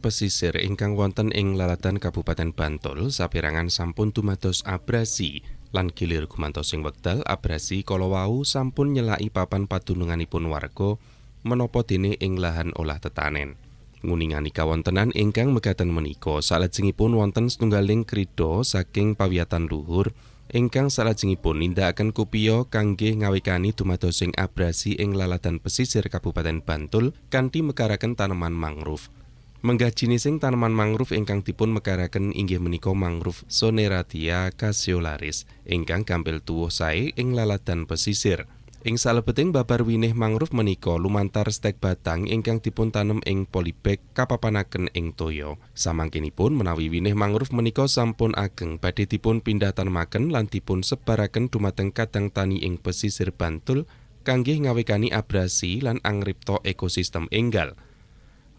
pesisir ingkang wonten ing lalatan Kabupaten Bantul saperangan sampun tumados abrasi lan gilir gumantos ing wekdal abrasi kala wau sampun nyelaki papan padununganipun warga menapa dene ing lahan olah tetanen. Nguningani kawontenan ingkang megaten menika salajengipun wonten setunggaling krida saking pawiyatan luhur ingkang salajengipun nindakaken kupiya kangge ngawekani dumados ing abrasi ing lalatan pesisir Kabupaten Bantul kanthi mekaraken tanaman mangrove. Menggah jinising tanaman mangrove ingkang dipun mekaraken inggih menika mangrove Soneratia cassiolaris ingkang gampil tuwuh sae ing lalatan pesisir. Ing salebeting babar winih mangrove menika lumantar stek batang ingkang dipun tanem ing polybag kapapanaken ing toya. Samangkinipun menawi winih mangrove menika sampun ageng badhe dipun pindah tanemaken lan dipun sebaraken dumateng kadang tani ing pesisir Bantul kangge ngawekani abrasi lan angripta ekosistem enggal.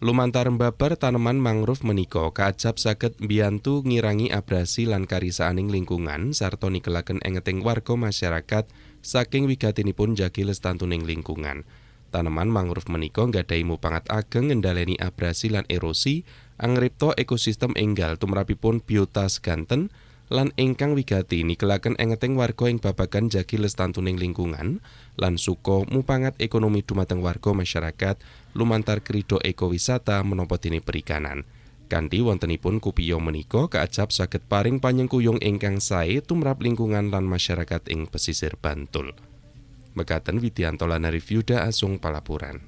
Lumantar mbabar tanaman mangrove menika kaajab saged mbiyantu ngirangi abrasi lan karisaaning lingkungan sarta nikelaken engeting warga masyarakat saking wigatinipun jagi lestantuning lingkungan. Tanaman mangrove menika nggadahi mupangat ageng ngendhaleni abrasi lan erosi, angripta ekosistem enggal tumrapipun biota seganten lan ingkang wigati nikelaken engeting warga ing babagan jagi lestantuning lingkungan lan suka mupangat ekonomi dumateng warga masyarakat lumantar krido ekowisata menapa dene perikanan. Kanthi wontenipun kupiya menika kaajab saged paring panyengkuyung ingkang sae tumrap lingkungan lan masyarakat ing pesisir Bantul. Mekaten Widianto lan Review Asung Palapuran.